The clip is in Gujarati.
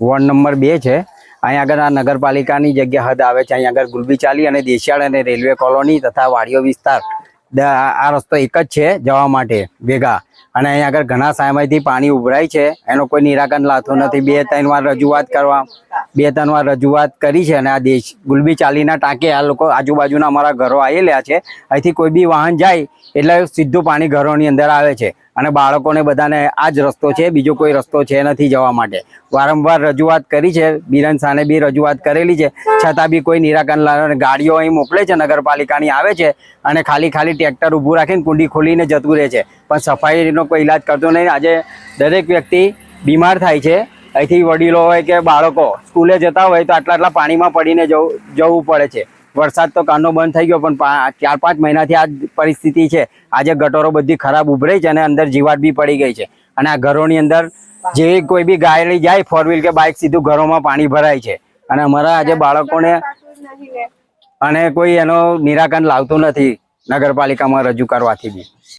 વોર્ડ નંબર બે છે. અહીંયા આગળ આ નગરપાલિકાની જગ્યા હદ આવે છે. અહીંયા આગળ ગુલબીચાલી અને દેશિયાળ અને રેલવે કોલોની તથા વાડીઓ વિસ્તાર. આ રસ્તો એક જ છે જવા માટે ભેગા. અને અહીંયા આગળ ઘણા સમયથી પાણી ઉભરાય છે. એનો કોઈ નિરાકરણ લાતો નથી. બે ત્રણ વાર રજૂઆત કરવા, બે ત્રણ વાર રજૂઆત કરી છે અને આ દેશ ગુલબી ચાલીના ટાંકે આ લોકો આજુબાજુના અમારા ઘરો આવેલા છે. અહીંથી કોઈ બી વાહન જાય એટલે સીધું પાણી ઘરોની અંદર આવે છે. અને બાળકોને બધાને આ જ રસ્તો છે. બીજો કોઈ રસ્તો છે નથી જવા માટે. વારંવાર રજૂઆત કરી છે. બિરન સાને બી રજૂઆત કરેલી છે. છતાં બી કોઈ નિરાકરણ લાવે ગાડીઓ અહીં મોકલે છે. નગરપાલિકાની આવે છે અને ખાલી ખાલી ટ્રેક્ટર ઊભું રાખીને કુંડી ખોલીને જતું રહે છે. પણ સફાઈનો કોઈ ઇલાજ કરતો નહીં. આજે દરેક વ્યક્તિ બીમાર થાય છે. અહીંથી વડીલો હોય કે બાળકો સ્કૂલે જતા હોય તો આટલા આટલા પાણીમાં પડીને જવું જવું પડે છે. વરસાદ તો કાનો બંધ થઈ ગયો, પણ ચાર પાંચ મહિનાથી આ પરિસ્થિતિ છે. આજે ગટોરો બધી ખરાબ ઉભરાઈ છે અને અંદર જીવાત બી પડી ગઈ છે. અને આ ઘરોની અંદર જે કોઈ બી ગાયડી જાય ફોર વ્હીલ કે બાઇક સીધું ઘરોમાં પાણી ભરાય છે. અને અમારા આજે બાળકોને અને કોઈ એનો નિરાકરણ લાવતું નથી નગરપાલિકામાં રજૂ કરવાથી બી.